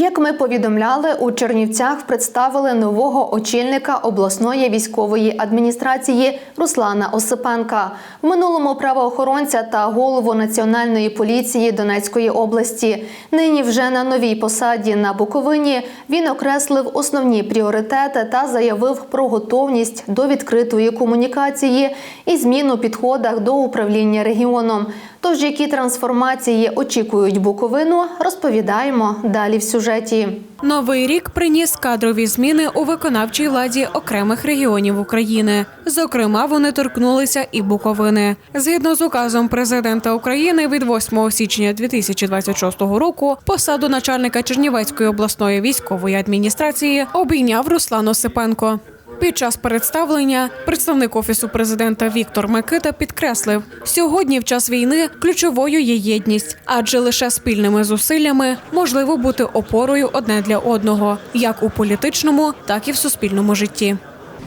Як ми повідомляли, у Чернівцях представили нового очільника обласної військової адміністрації Руслана Осипенка. В минулому правоохоронця та голову національної поліції Донецької області. Нині вже на новій посаді на Буковині він окреслив основні пріоритети та заявив про готовність до відкритої комунікації і змін у підходах до управління регіоном. Тож, які трансформації очікують Буковину, розповідаємо далі в сюжеті. Новий рік приніс кадрові зміни у виконавчій владі окремих регіонів України. Зокрема, вони торкнулися і Буковини. Згідно з указом президента України від 8 січня 2026 року посаду начальника Чернівецької обласної військової адміністрації обійняв Руслан Осипенко. Під час представлення представник офісу президента Віктор Микита підкреслив, сьогодні в час війни ключовою є єдність, адже лише спільними зусиллями можливо бути опорою одне для одного, як у політичному, так і в суспільному житті.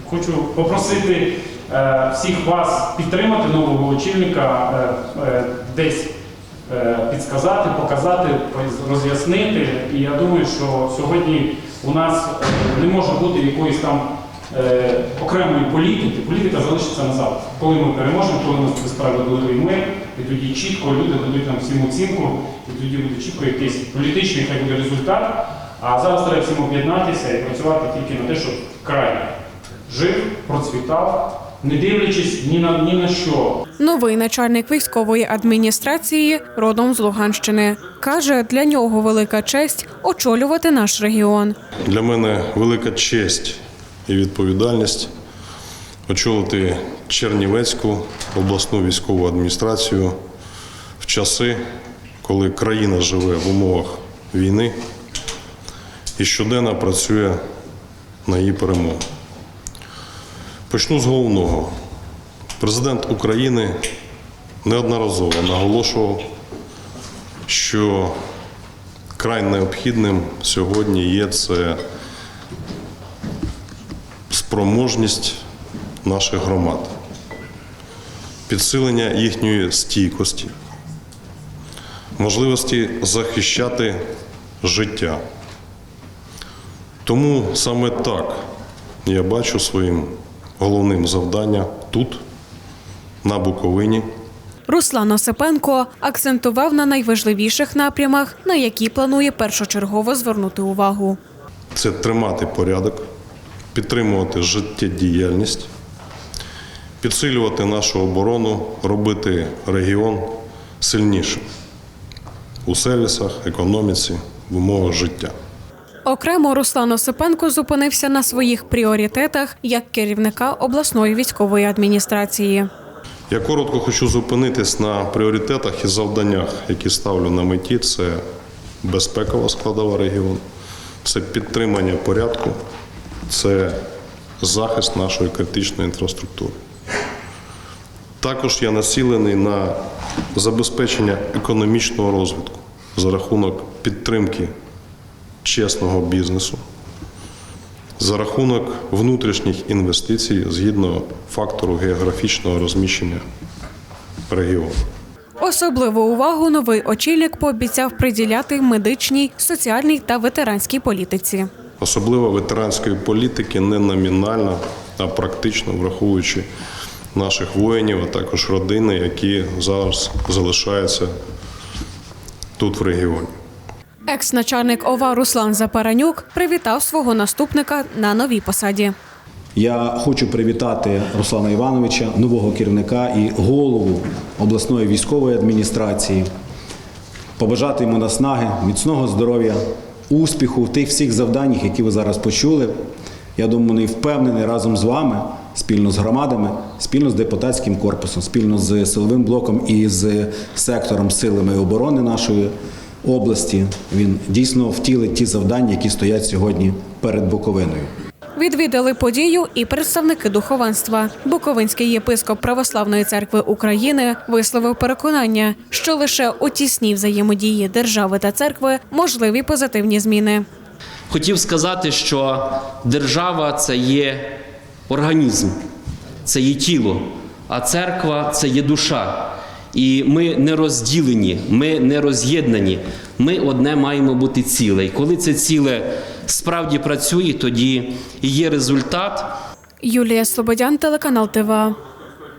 Хочу попросити е, всіх вас підтримати нового очільника, е, е, десь підсказати, показати, роз'яснити. І я думаю, що сьогодні у нас не може бути якоїсь там е, окремої політики. Політика залишиться назад. Коли ми переможемо, коли ми буде справедливий мир, і тоді чітко люди дадуть нам всім оцінку, і тоді буде чітко якийсь політичний хай буде результат. А зараз треба всім об'єднатися і працювати тільки на те, щоб край жив, процвітав, не дивлячись ні на ні на що. Новий начальник військової адміністрації родом з Луганщини каже, для нього велика честь очолювати наш регіон. Для мене велика честь і відповідальність очолити Чернівецьку обласну військову адміністрацію в часи, коли країна живе в умовах війни і щоденно працює на її перемогу. Почну з головного. Президент України неодноразово наголошував, що край необхідним сьогодні є це спроможність наших громад, підсилення їхньої стійкості, можливості захищати життя. Тому саме так я бачу своїм головним завданням тут, на Буковині. Руслан Осипенко акцентував на найважливіших напрямах, на які планує першочергово звернути увагу. це тримати порядок, підтримувати життєдіяльність, підсилювати нашу оборону, робити регіон сильнішим у сервісах, економіці, в умовах життя. Окремо Руслан Осипенко зупинився на своїх пріоритетах як керівника обласної військової адміністрації. Я коротко хочу зупинитись на пріоритетах і завданнях, які ставлю на меті. Це безпекова складова регіону, це підтримання порядку, це захист нашої критичної інфраструктури. Також я націлений на забезпечення економічного розвитку за рахунок підтримки чесного бізнесу, за рахунок внутрішніх інвестицій згідно фактору географічного розміщення регіону. Особливу увагу новий очільник пообіцяв приділяти медичній, соціальній та ветеранській політиці. Особливо ветеранської політики, не номінально, а практично враховуючи наших воїнів, а також родини, які зараз залишаються тут в регіоні. Екс-начальник ОВА Руслан Запаранюк привітав свого наступника на новій посаді. Я хочу привітати Руслана Івановича, нового керівника і голову обласної військової адміністрації, побажати йому наснаги, міцного здоров'я, успіху в тих всіх завданнях, які ви зараз почули. Я думаю, не впевнений разом з вами, спільно з громадами, спільно з депутатським корпусом, спільно з силовим блоком і з сектором силами оборони нашої області. Він дійсно втілить ті завдання, які стоять сьогодні перед Буковиною. Відвідали подію і представники духовенства. Буковинський єпископ Православної церкви України висловив переконання, що лише у тісній взаємодії держави та церкви можливі позитивні зміни. Хотів сказати, що держава це є організм, це є тіло, а церква це є душа. І ми не розділені, ми не роз'єднані. Ми одне маємо бути ціле. І коли це ціле справді працює, тоді і є результат. Юлія Слободян, телеканал ТВА.